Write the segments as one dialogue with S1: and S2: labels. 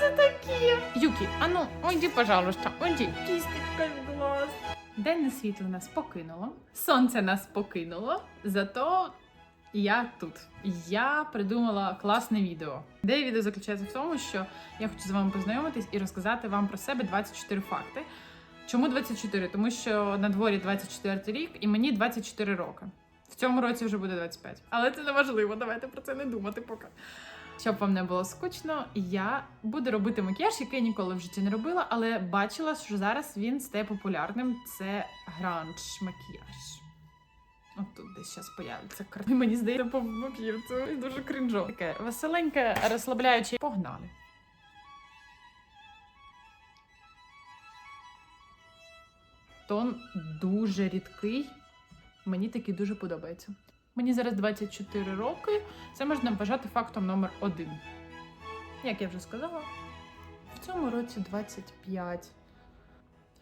S1: це таке? Юкі, а ну, уйди, пожалуйста, уйди. Кісточка в глаз. Денне світло нас покинуло, сонце нас покинуло, зато я тут. Я придумала класне відео. Ідея відео заключається в тому, що я хочу з вами познайомитись і розказати вам про себе 24 факти. Чому 24? Тому що на дворі 24 рік і мені 24 роки. В цьому році вже буде 25. Але це не важливо, давайте про це не думати поки. Щоб вам не було скучно, я буду робити макіяж, який ніколи в житті не робила, але бачила, що зараз він стає популярним. Це гранж макіяж. От тут десь зараз появиться кар- Мені здається, по макіяж це дуже крінжово. Таке веселеньке, розслабляюче. Погнали. Тон дуже рідкий. Мені такий дуже подобається. Мені зараз 24 роки. Це можна вважати фактом номер один. Як я вже сказала, в цьому році 25.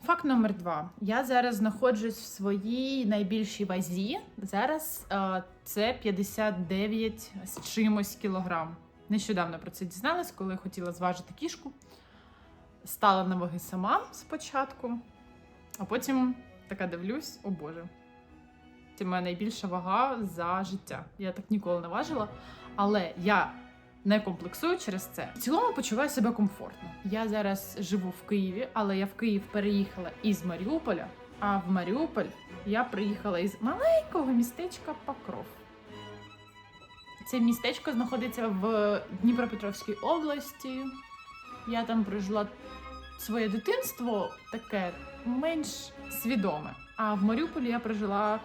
S1: Факт номер два. Я зараз знаходжусь в своїй найбільшій вазі. Зараз е, це 59 з чимось кілограм. Нещодавно про це дізналась, коли хотіла зважити кішку. Стала на ваги сама спочатку, а потім така дивлюсь, о Боже. Це моя найбільша вага за життя. Я так ніколи не важила. Але я не комплексую через це. В цілому почуваю себе комфортно. Я зараз живу в Києві, але я в Київ переїхала із Маріуполя. А в Маріуполь я приїхала із маленького містечка Покров. Це містечко знаходиться в Дніпропетровській області. Я там прожила своє дитинство таке менш свідоме. А в Маріуполі я прожила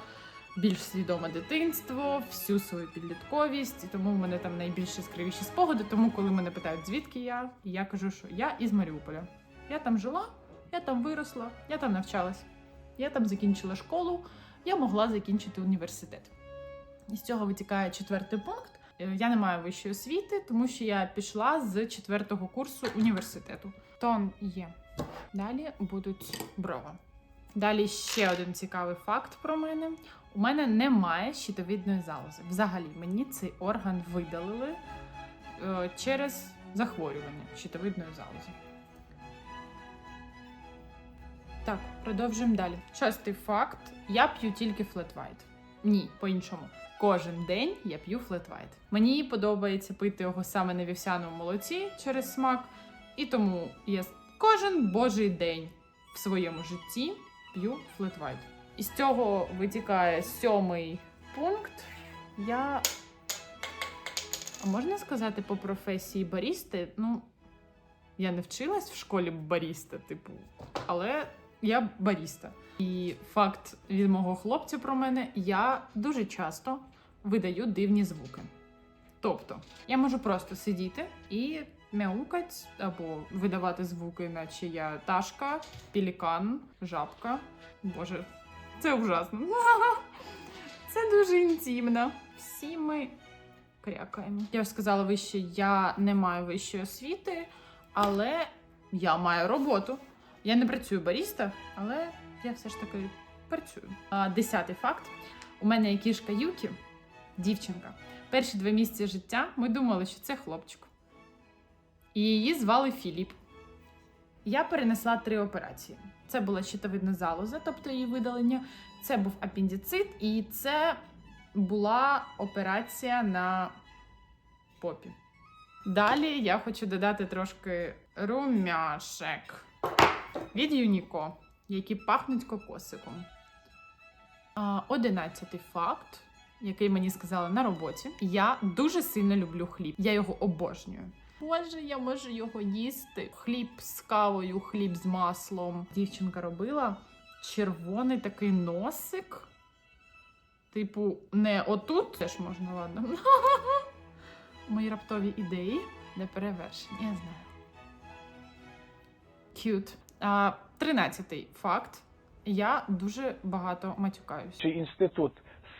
S1: більш свідоме дитинство, всю свою підлітковість, і тому в мене там найбільш яскравіші спогади. Тому, коли мене питають, звідки я, я кажу, що я із Маріуполя. Я там жила, я там виросла, я там навчалась, я там закінчила школу, я могла закінчити університет. І з цього витікає четвертий пункт. Е, Я не маю вищої освіти, тому що я пішла з четвертого курсу університету. Тон є. Далі будуть брова. Далі ще один цікавий факт про мене. У мене немає щитовідної залози. Взагалі, мені цей орган видалили е, через захворювання щитовидної залози. Так, продовжуємо далі. Шостий факт: я п'ю тільки флетвайт. Ні, по-іншому. Кожен день я п'ю флетвайт. Мені подобається пити його саме на вівсяному молоці через смак, і тому я кожен божий день в своєму житті п'ю флетвайт. Із цього витікає сьомий пункт. Я. А можна сказати по професії барісти? Ну, я не вчилась в школі баріста, типу, але я баріста. І факт від мого хлопця про мене: я дуже часто видаю дивні звуки. Тобто, я можу просто сидіти і мяукать або видавати звуки, наче я ташка, пелікан, жабка. Боже, це ужасно. Це дуже інтимно. Всі ми крякаємо. Я ж сказала вище, я не маю вищої освіти, але я маю роботу. Я не працюю баріста, але я все ж таки працюю. Десятий факт: у мене є кішка Юкі, дівчинка. Перші два місяці життя ми думали, що це хлопчик. І її звали Філіп. Я перенесла три операції. Це була щитовидна залоза, тобто її видалення. Це був апендицит, і це була операція на попі. Далі я хочу додати трошки румяшек від Юніко, які пахнуть кокосиком. Одинадцятий факт, який мені сказали на роботі. Я дуже сильно люблю хліб. Я його обожнюю. Боже, я можу його їсти. Хліб з кавою, хліб з маслом. Дівчинка робила червоний такий носик. Типу, не отут теж можна, ладно. Мої раптові ідеї для перевершення, я знаю. А, тринадцятий факт. Я дуже багато матюкаюсь.
S2: чи інститут,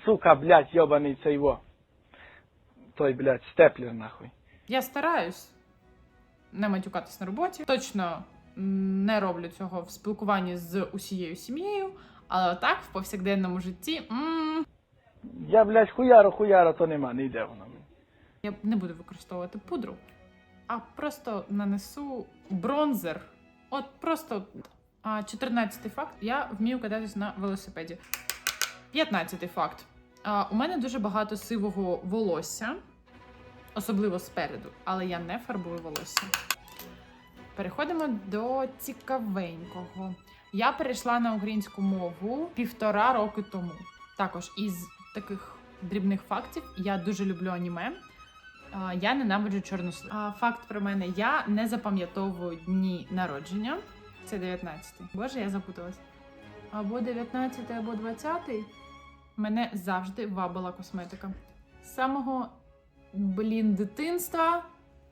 S2: сука, блядь, йобаний цей во. Той, блядь, степлер нахуй.
S1: Я стараюсь не матюкатись на роботі. Точно не роблю цього в спілкуванні з усією сім'єю, але так в повсякденному житті м,
S2: Я, блядь, хуяро, хуяро, то нема, не йде воно.
S1: я не буду використовувати пудру. а просто нанесу бронзер. От просто 14-й факт. Я вмію кататись на велосипеді. 15-й факт. У мене дуже багато сивого волосся, особливо спереду, але я не фарбую волосся. Переходимо до цікавенького. Я перейшла на українську мову півтора роки тому. Також із таких дрібних фактів я дуже люблю аніме. Я ненавиджу чорну слив. А факт про мене: я не запам'ятовую дні народження. Це 19-й. Боже, я запуталась. Або 19-й, або 20-й. Мене завжди вабила косметика. З самого блін дитинства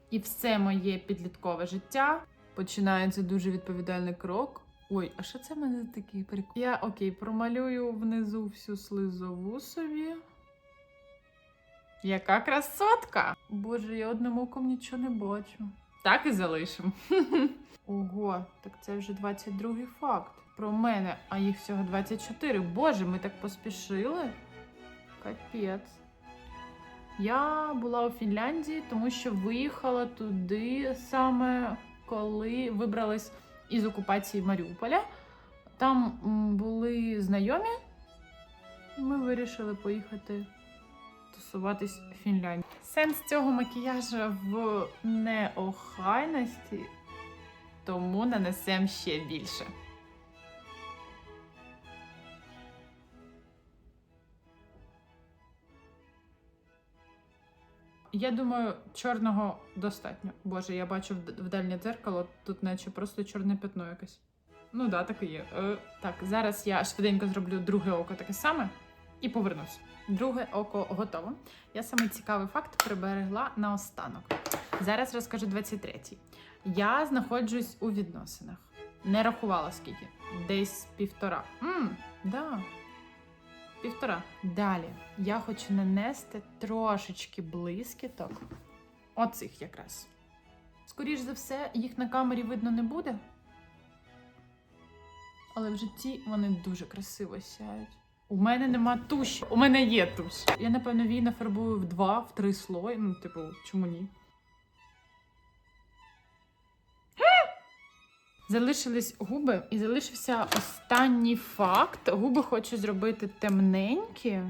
S1: і все моє підліткове життя починається дуже відповідальний крок. Ой, а що це в мене такий прикол? Я окей, промалюю внизу всю слизову собі. Яка красотка! Боже, я одним оком нічого не бачу. Так і залишимо. Ого, так це вже 22-й факт. Про мене, а їх всього 24. Боже, ми так поспішили. Капець. Я була у Фінляндії, тому що виїхала туди саме коли вибрались із окупації Маріуполя. Там були знайомі. Ми вирішили поїхати тусуватись в Фінляндії. Сенс цього макіяжу в неохайності, тому нанесемо ще більше. Я думаю, чорного достатньо. Боже, я бачу в дальнє дзеркало, тут наче просто чорне пятно якесь. Ну да, так і є. Е, так, зараз я швиденько зроблю друге око таке саме і повернусь. Друге око готово. Я самий цікавий факт приберегла на останок. Зараз розкажу 23-й. Я знаходжусь у відносинах. Не рахувала скільки. Десь півтора. Мм, да. Півтора. Далі я хочу нанести трошечки блискіток. Оцих якраз. Скоріш за все, їх на камері видно не буде. Але в житті вони дуже красиво сяють. У мене нема туші. У мене є туш. Я, напевно, її нафарбую в два, в три слої. Ну, типу, чому ні? Залишились губи, і залишився останній факт. Губи хочу зробити темненькі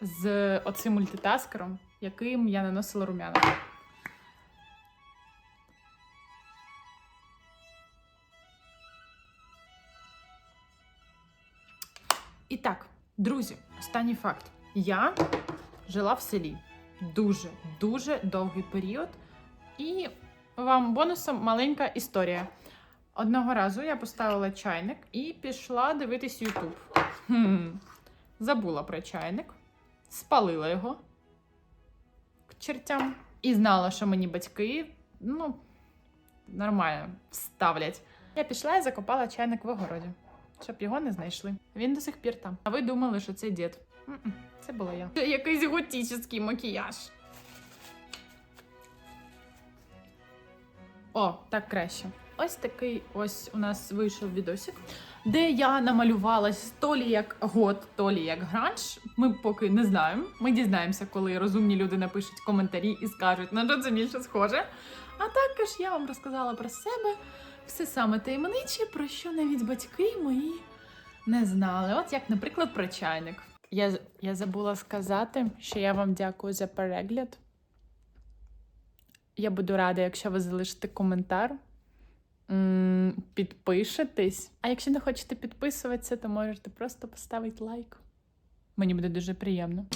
S1: з оцим мультитаскером, яким я наносила румяна. І так, друзі, останній факт. Я жила в селі дуже, дуже довгий період. І вам бонусом маленька історія. Одного разу я поставила чайник і пішла дивитись Ютуб. Забула про чайник, спалила його к чертям і знала, що мені батьки ну, нормально вставлять. Я пішла і закопала чайник в огороді, щоб його не знайшли. Він до сих пір там. А ви думали, що це дід? Це була я. Це якийсь готічний макіяж. О, так краще. Ось такий ось у нас вийшов відосик, де я намалювалась то лі як год, то лі як гранж. Ми поки не знаємо. Ми дізнаємося, коли розумні люди напишуть коментарі і скажуть, на що це більше схоже. А також я вам розказала про себе все саме таємниче, про що навіть батьки мої не знали. От як, наприклад, про чайник. Я, я забула сказати, що я вам дякую за перегляд. Я буду рада, якщо ви залишите коментар, підпишетесь. А якщо не хочете підписуватися, то можете просто поставити лайк. Мені буде дуже приємно.